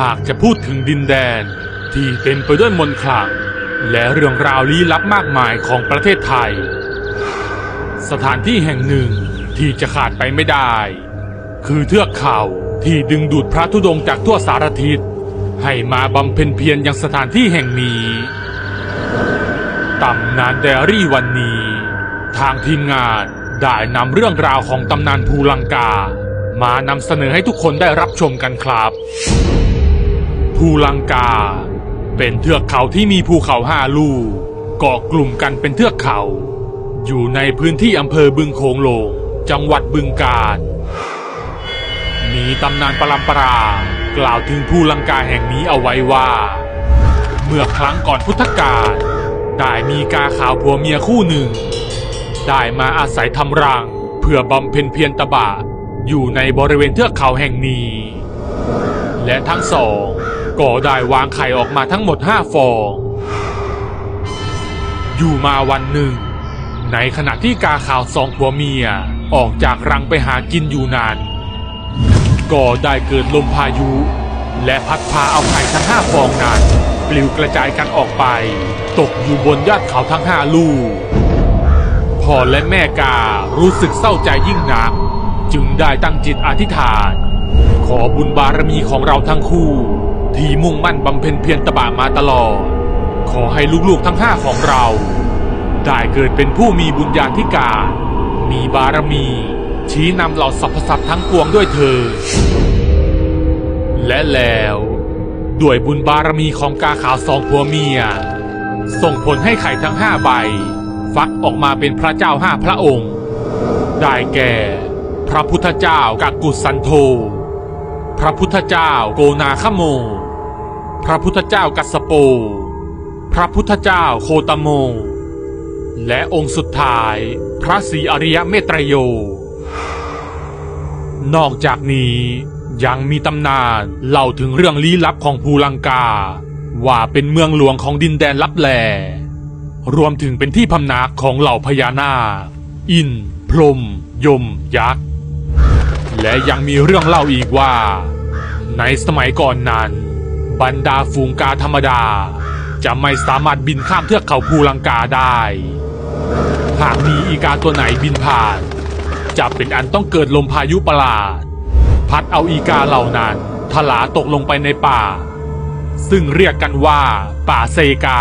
หากจะพูดถึงดินแดน ที่เต็มไปด้วยมนต์ขลัง และเรื่องราวลี้ลับมากมายของประเทศไทย สถานที่แห่งหนึ่งที่จะขาดไปไม่ได้ คือเทือกเขาที่ดึงดูดพระธุดงค์จากทั่วสารทิศให้มาบำเพ็ญเพียรยังสถานที่แห่งนี้ตำนานไดรี่วันนี้ ทางทีมงานได้นำเรื่องราวของตำนานภูลังกา มานำเสนอให้ทุกคนได้รับชมกันครับ ภูลังกา เป็นเทือกเขาที่มีภูเขาห้าลูกเกาะกลุ่มกันเป็นเทือกเขา อยู่ในพื้นที่อำเภอบึงโขงโลงจังหวัดบึงกาฬมีตำนานปรัมปรากล่าวถึงภูลังกาแห่งนี้เอาไว้ว่า เมื่อครั้งก่อนพุทธกาลได้มีกาขาวผัวเมียคู่หนึ่ง ได้มาอาศัยทำรัง เพื่อบำเพ็ญเพียรตบะ อยู่ในบริเวณเทือกเขาแห่งนี้ และทั้งสองก็ได้วางไข่ออกมาทั้งหมดห้าฟอง อยู่มาวันหนึ่ง ในขณะที่กาขาวสองผัวเมียออกจากรังไปหากินอยู่นานก็ได้เกิดลมพายุ และพัดพาเอาไข่ทั้งห้าฟองนั้นปลิวกระจายกันออกไป ตกอยู่บนยอดเขาทั้งห้าลูกพ่อและแม่การู้สึกเศร้าใจยิ่งนัก จึงได้ตั้งจิตอธิษฐาน ขอบุญบารมีของเราทั้งคู่ ที่มุ่งมั่นบำเพ็ญเพียรตบะมาตลอด ขอให้ลูกๆทั้งห้าของเรา ได้เกิดเป็นผู้มีบุญญาธิการ มีบารมี ชี้นำเหล่าสรรพสัตว์ทั้งปวงด้วยเธอ และแล้วด้วยบุญบารมีของกาขาวสองผัวเมีย ส่งผลให้ไข่ทั้งห้าใบ ฟักออกมาเป็นพระเจ้าห้าพระองค์ ได้แก่ พระพุทธเจ้ากักกุสันโธ พระพุทธเจ้าโกนาคโม พระพุทธเจ้ากัสโป พระพุทธเจ้าโคตโม และองค์สุดท้าย พระศรีอริยเมตรโย นอกจากนี้ยังมีตำนานเล่าถึงเรื่องลี้ลับของภูลังกา ว่าเป็นเมืองหลวงของดินแดนลับแล รวมถึงเป็นที่พำนักของเหล่าพญานาค อิน พรม ยม ยักษ์ และยังมีเรื่องเล่าอีกว่า ในสมัยก่อนนั้น บรรดาฝูงกาธรรมดา จะไม่สามารถบินข้ามเทือกเขาภูลังกาได้ หากมีอีกาตัวไหนบินผ่าน จะเป็นอันต้องเกิดลมพายุประหลาด พัดเอาอีกาเหล่านั้นทลาตกลงไปในป่า ซึ่งเรียกกันว่า ป่าเซกา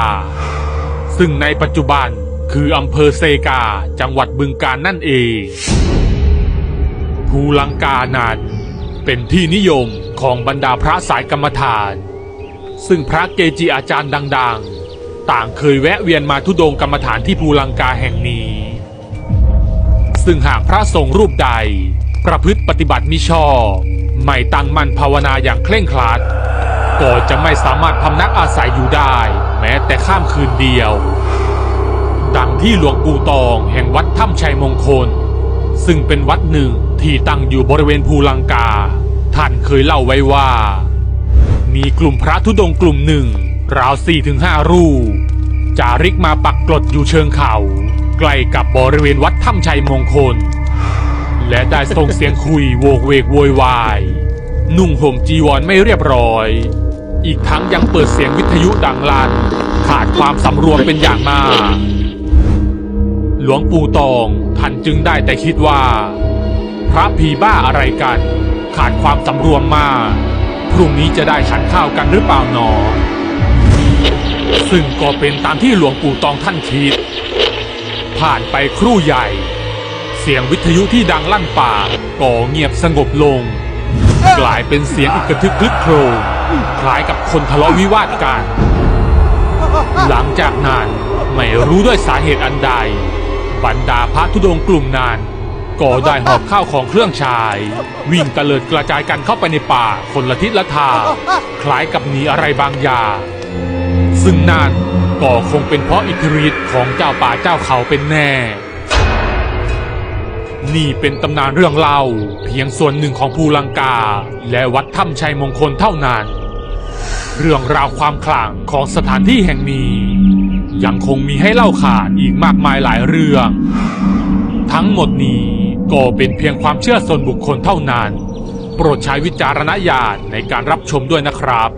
ซึ่งในปัจจุบันคืออำเภอเซกาจังหวัดบึงกาฬนั่นเอง ภูลังกานั้นเป็นที่นิยมของบรรดาพระสายกรรมฐาน ซึ่งพระเกจิอาจารย์ดัง ๆ ต่างเคยแวะเวียนมาทุดงกรรมฐานที่ภูลังกาแห่งนี้ ซึ่งหากพระสงฆ์รูปใดประพฤติปฏิบัติมิชอบ ไม่ตั้งมั่นภาวนาอย่างเคร่งครัด ก็จะไม่สามารถพำนักอาศัยอยู่ได้ แม้แต่ข้ามคืนเดียว ดังที่หลวงปู่ตองแห่งวัดถ้ำชัยมงคล ซึ่งเป็นวัดหนึ่ง ที่ตั้งอยู่บริเวณภูลังกา ท่านเคยเล่าไว้ว่า มีกลุ่มพระธุดงกลุ่มหนึ่ง ราวสี่ถึงห้ารูปจาริกมาปักกลดอยู่เชิงเขา ใกล้กับบริเวณวัดถ้ำชัยมงคล และได้ส่งเสียงคุยโวกเวกโวยวาย นุ่งห่มจีวรไม่เรียบร้อย อีกทั้งยังเปิดเสียงวิทยุดังลั่น ขาดความสำรวมเป็นอย่างมาก หลวงปู่ตองท่านจึงได้แต่คิดว่า พระผีบ้าอะไรกัน ขาดความสำรวมมากพรุ่งนี้จะได้ฉันข้าวกันหรือเปล่าหนอ ซึ่งก็เป็นตามที่หลวงปู่ตองท่านคิด ผ่านไปครู่ใหญ่ เสียงวิทยุที่ดังลั่นป่าก็เงียบสงบลง กลายเป็นเสียงอึกกระทึกคลึกโครมคล้ายกับคนทะเลาะวิวาทกัน หลังจากนั้นไม่รู้ด้วยสาเหตุอันใด บรรดาพระธุดงกลุ่มนั้น ก็ได้หอบข้าวของเครื่องใช้วิ่งตะเลิดกระจายกันเข้าไปในป่าคนละทิศละทางคล้ายกับหนีอะไรบางอย่างซึ่งนั่นก็คงเป็นเพราะอิทธิฤทธิ์ของเจ้าป่าเจ้าเขาเป็นแน่ นี่เป็นตำนานเรื่องเล่าเพียงส่วนหนึ่งของภูลังกา และวัดถ้ำชัยมงคลเท่านั้น เรื่องราวความขลังของสถานที่แห่งนี้ ยังคงมีให้เล่าขานอีกมากมายหลายเรื่อง ทั้งหมดนี้ ก็เป็นเพียงความเชื่อส่วนบุคคลเท่านั้น โปรดใช้วิจารณญาณในการรับชมด้วยนะครับ